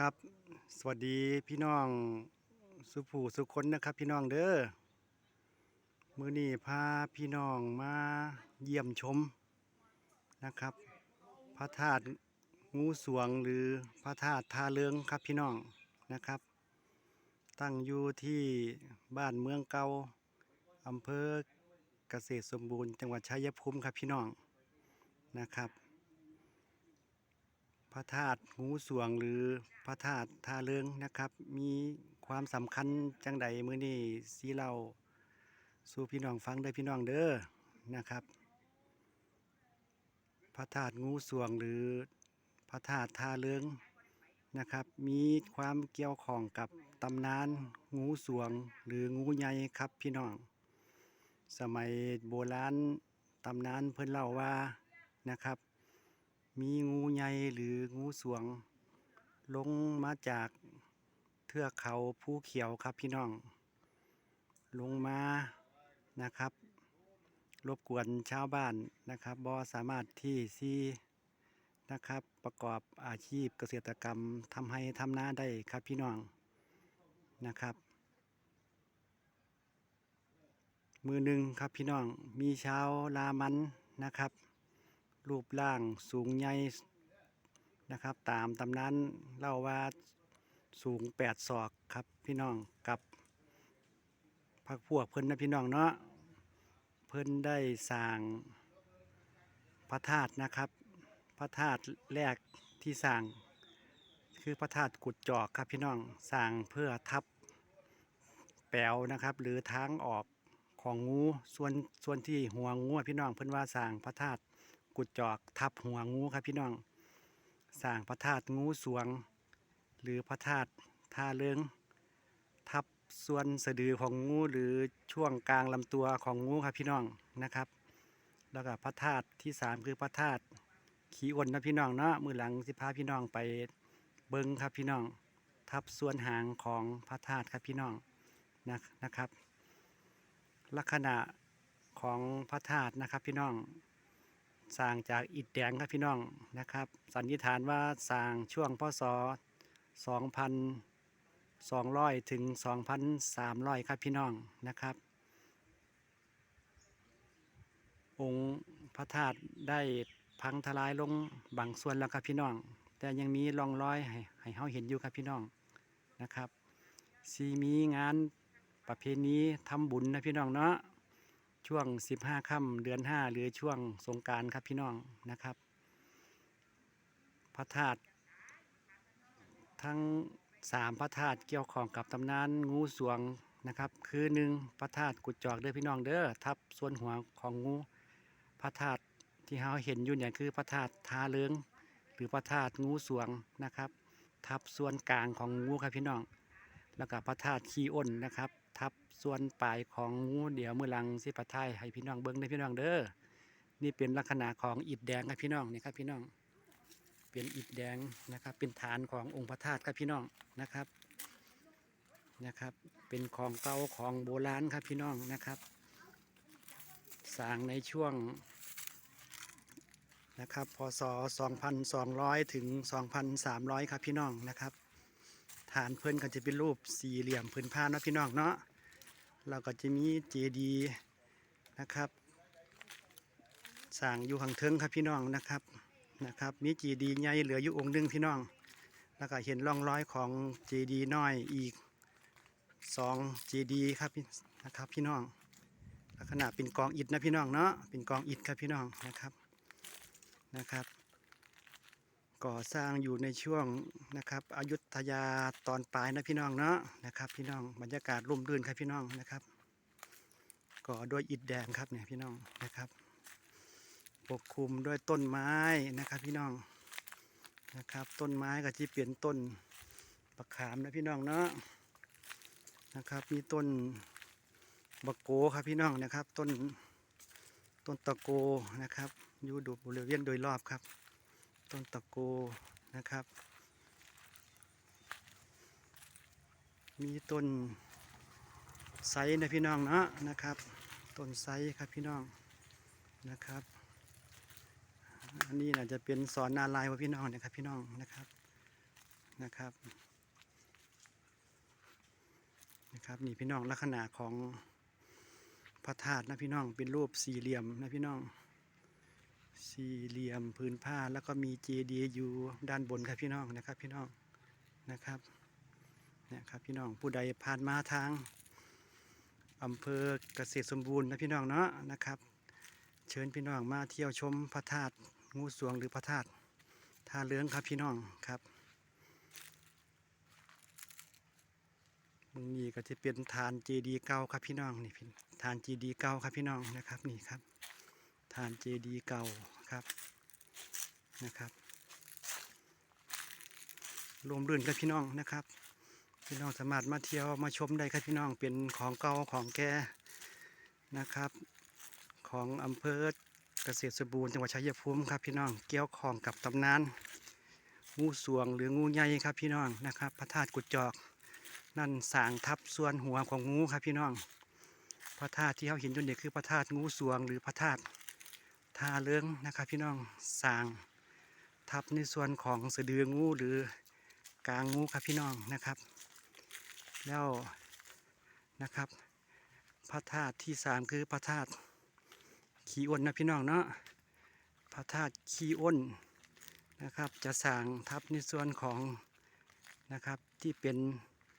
ครับ สวัสดีพี่น้องสุผูสุคนนะครับ พี่น้องเด้อมื้อนี้พาพี่น้องมาเยี่ยมชมนะครับ พระธาตุงูสวงหรือพระธาตุทาเลืองครับพี่น้องนะครับ ตั้งอยู่ที่บ้านเมืองเก่าอำเภอเกษตรสมบูรณ์จังหวัดชัยภูมิครับพี่น้องนะครับ พระธาตุหูสวงหรือพระธาตุท่าเริงนะครับ มีความสำคัญจังใดมื้อนี้สีเราสู่พี่น้องฟังได้พี่น้องเด้อนะครับ พระธาตุงูสวงหรือพระธาตุท่าเริงนะครับ มีความเกี่ยวข้องกับตำนานงูสวงหรืองูใหญ่ครับพี่น้อง สมัยโบราณตำนานเพิ่นเล่าว่านะครับ มีงูใหญ่หรืองูสวง ลงมาจากเทือกเขาภูเขียวครับพี่น้อง ลงมานะครับ รบกวนชาวบ้านนะครับบอสามารถที่ซีนะครับประกอบอาชีพเกษตรกรรมทำให้ทำนาได้ครับพี่น้องนะครับ มือหนึ่งครับพี่น้องมีชาวลามันนะครับ รูปร่างสูงใหญ่นะครับ ตามตำนานเล่าว่าสูงแปดศอกครับพี่น้องกับพักพวกเพิ่นนะพี่น้องเนาะเพิ่นได้สร้างพระธาตุนะครับ พระธาตุแรกที่สร้างคือพระธาตุกุดจอกครับพี่น้องสร้างเพื่อทับแปวนะครับ หรือทางออกของงูส่วนส่วนที่หัวงูพี่น้องเพิ่นว่าสร้างพระธาตุ กุดจอกทับหัวงูครับพี่น้องสร้างพระธาตุงูสวง หรือพระธาตุท่าเลืองทับส่วนสะดือของงูหรือช่วงกลางลำตัวของงูครับพี่น้องนะครับ แล้วก็พระธาตุที่สามคือพระธาตุขีอ้นนะพี่น้องเนาะมือหลังสิพาพี่น้องไปเบิ้งครับพี่น้อง ทับส่วนหางของพระธาตุครับพี่น้องนะนะครับ ลักษณะของพระธาตุนะครับพี่น้อง สร้างจากอิฐแดงครับพี่น้องนะครับ สันนิษฐานว่าสร้างช่วงพศ 2,200 ถึง 2,300 ครับพี่น้องนะครับ องค์พระธาตุได้พังทลายลงบางส่วนแล้วครับพี่น้อง แต่ยังมีร่องรอยให้ให้เฮาเห็นอยู่ครับพี่น้องนะครับสีมีงานประเพณีทำบุญนะพี่น้องเนาะ ช่วง 15ค่ำเดือน 5 หรือช่วงสงการครับพี่น้องนะครับ พระธาตุทั้งสามพระธาตุเกี่ยวข้องกับตำนานงูสวงนะครับ คือหนึ่งพระธาตุกุดจอกเด้อพี่น้องเด้อทับส่วนหัวของงูพระธาตุที่เราเห็นอยู่เนี่ยคือพระธาตุทาเลืองหรือพระธาตุงูสวงนะครับ ทับส่วนกลางของงูครับพี่น้อง แล้วก็พระธาตุขี้อ้นนะครับ ทับ ส่วนปลายของงูเดี๋ยวมือลังสิปะทยให้พี่น้องเบิ้งได้พี่น้องเด้อนี่เป็นลักษณะของอิฐแดงครับพี่น้องนี่ครับพี่น้องเป็นอิฐแดงนะครับ เป็นฐานขององค์พระธาตุครับพี่น้องนะครับนะครับ เป็นของเก่าของโบราณครับพี่น้องนะครับสร้างในช่วงนะครับพศ 2,200 ถึง 2,300 ครับพี่น้องนะครับฐานเพิ่อนก็จะเป็นรูปสี่เหลี่ยมพื้นผ้าเนาะพี่น้องเนาะ เราก็จะมีเจดีนะครับสร้างอยู่ข้างเทิงครับพี่น้องนะครับนะครับ มีเจดีใหญ่เหลืออยู่องค์หนึงพี่น้อง แล้วก็เห็นร่องรอยของเจดีน้อยอีกสองเจดีครับพี่นะครับพี่น้องลักษณะเป็นกองอิฐนะพี่น้องเนาะเป็นกองอิฐครับพี่น้องนะครับนะครับ ก่อสร้างอยู่ในช่วงนะครับอยุธยาตอนปลายนะพี่น้องเนาะนะครับ พี่น้องบรรยากาศร่มรื่นครับพี่น้องนะครับก่อด้วยอิฐแดงครับเนี่ยพี่น้องนะครับ ปกคลุมด้วยต้นไม้นะครับ พี่น้องนะครับ ต้นไม้ก็ที่เปลี่ยนต้นบักขามนะพี่น้องเนาะนะครับ มีต้นบักโกครับพี่น้องนะครับ ต้นต้นตะโกนะครับอยู่ดูบริเวณโดยรอบครับ ต้นตะโกนะครับ มีต้นไทรนะพี่น้องเนาะนะครับต้นไทรครับพี่น้องนะครับ อันนี้น่าจะเป็นสอนนาลายว่าพี่น้องนะครับพี่น้องนะครับนะครับนะครับนี่พี่น้องลักษณะของพระธาตุนะพี่น้องเป็นรูปสี่เหลี่ยมนะพี่น้อง สี่เหลี่ยมพื้นผ้าแล้วก็มีเจดีย์อยู่ด้านบนครับพี่น้องนะครับพี่น้องนะครับเนี่ยครับพี่น้องผู้ใดผ่านมาทางอำเภอเกษตรสมบูรณ์นะพี่น้องเนาะนะครับ เชิญพี่น้องมาเที่ยวชมพระธาตุงูสวงหรือพระธาตุท่าเลื้องครับพี่น้องครับมึงนี่ก็จะเป็นฐานเจดีย์เก่าครับพี่น้องนี่พี่ฐานเจดีย์เก่าครับพี่น้องนะครับนี่ครับ ฐานเจดีย์เก่าครับนะครับรวมรื่นกับพี่น้องนะครับ พี่น้องสามารถมาเที่ยวมาชมได้ครับพี่น้องเป็นของเก่าของแก่นะครับ ของอำเภอเกษตรสมบูรณ์จังหวัดชัยภูมิครับพี่น้องเกี่ยวของกับตำนานงูสวงหรืองูใหญ่ครับพี่น้องนะครับ พระธาตุกุดจอก นั่นสางทับส่วนหัวของงูครับพี่น้อง พระธาตุที่เขาเห็นอยู่นี่คือพระธาตุงูสวงหรือพระธาตุาเลื้องนะครับพี่น้องสร้างทับในส่วนของสะดืองูหรือกลางงูครับพี่น้องนะครับ แล้วนะครับ พระธาตุที่สามคือพระธาตุขี้อ้นนะพี่น้องเนาะพระธาตุขี้อ้นนะครับ จะสร้างทับในส่วนของนะครับที่เป็น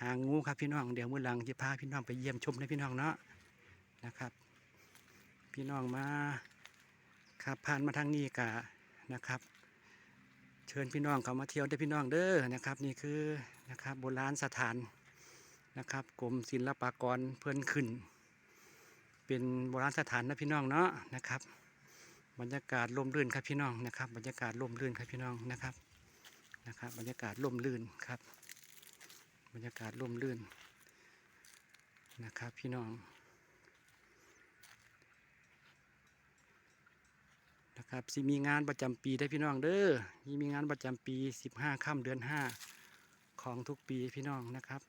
หางงูครับพี่น้องเดี๋ยวมื้อหลังจะพาพี่น้องไปเยี่ยมชมนะพี่น้องเนาะนะครับ พี่น้องมา ครับผ่านมาทางนี้กะนะครับ เชิญพี่น้องเข้ามาเที่ยวได้พี่น้องเด้อนะครับ นี่คือนะครับโบราณสถานนะครับกรมศิลปากรเพิ่นขึ้น เป็นโบราณสถานนะพี่น้องเนาะนะครับ บรรยากาศร่มรื่นครับพี่น้องนะครับ บรรยากาศร่มรื่นครับพี่น้องนะครับนะครับ บรรยากาศร่มรื่นครับ บรรยากาศร่มรื่นนะครับพี่น้อง นะ ครับสิมีงานประจำปีได้พี่น้องเด้อมีมีงานประจำปี15ค่ำเดือน5ของทุกปีพี่น้องนะครับ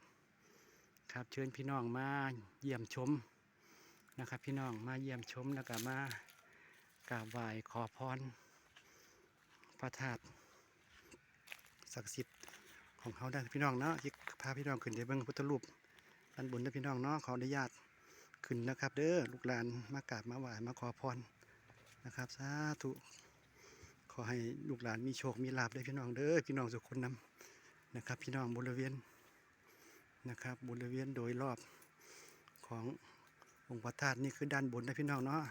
ครับเชิญพี่น้องมาเยี่ยมชมนะครับ พี่น้องมาเยี่ยมชมแล้วก็มากราบไหว้ขอพรพระธาตุศักดิ์สิทธิ์ของเขาได้พี่น้องเนาะที่พาพี่น้องขึ้นไปเบิ่งพุทธรูปด้านบนนะพี่น้องเนาะขออนุญาตขึ้นนะครับ เด้อลูกหลานมากราบมาไหว้มาขอพร นะครับสาธุขอให้ลูกหลานมีโชคมีลาภได้พี่น้องเด้อพี่น้องสุขคนนำนะครับ พี่น้องบริเวณนะครับบริเวณโดยรอบขององค์พระธาตุนี่คือด้านบนนะพี่น้องเนาะ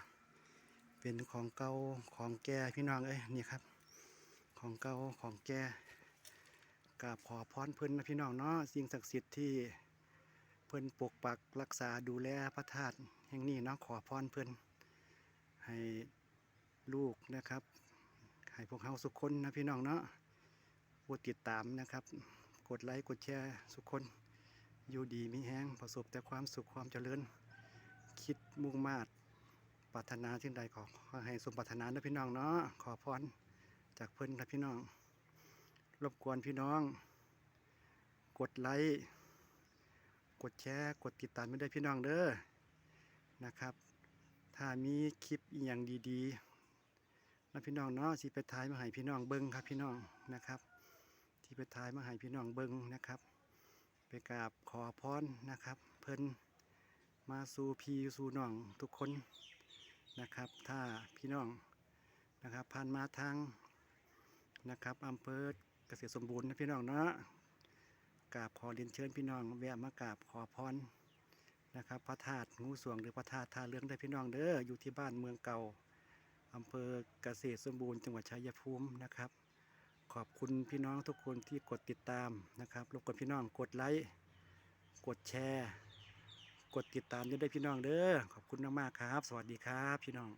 เป็นของเก่าของแก่พี่น้องเอ้ยนี่ครับ ของเก่าของแก่กราบขอพรเพิ่นนะพี่น้องเนาะสิ่งศักดิ์สิทธิ์ที่เพิ่นปกปักรักษาดูแลพระธาตุแห่งนี้เนาะขอพรเพิ่นให้ ลูกนะครับให้พวกเขาสุขคนนะพี่น้องเนาะผู้ติดตามนะครับ กดไลค์กดแชร์สุขคน อยู่ดีมีแห้งประสบแต่ความสุขความเจริญ คิดมุ่งมาตรปรารถนาสิ่งใดขอขอให้สมปรารถนานะพี่น้องเนาะขอพรจากเพิ่อนครับพี่น้อง รบกวนพี่น้อง กดไลค์กดแชร์กดติดตามไม่ได้พี่น้องเด้อนะครับ ถ้ามีคลิปอย่างดีๆ นะพี่น้องเนาะสิไปถ่ายมาให้พี่น้องเบิ้งครับพี่น้องนะครับที่ไปถ่ายมาให้พี่น้องเบิ้งนะครับ ไปกราบขอพรนะครับ เพิ่นมาสู่พี่สู่น้องทุกคนนะครับ ถ้าพี่น้องนะครับผ่านมาทางนะครับอำเภอเกษตรสมบูรณ์นะพี่น้องเนาะกราบขอเรียนเชิญพี่น้องแวะมากราบขอพรนะครับ พระธาตุงูสวงหรือพระธาตุท่าเรืองได้พี่น้องเด้ออยู่ที่บ้านเมืองเก่า อำเภอเกษตรสมบูรณ์จังหวัดชัยภูมินะครับ ขอบคุณพี่น้องทุกคนที่กดติดตามนะครับรบกวนพี่น้องกดไลค์กดแชร์ กดติดตามด้วยได้พี่น้องเด้อขอบคุณมากๆครับ สวัสดีครับพี่น้อง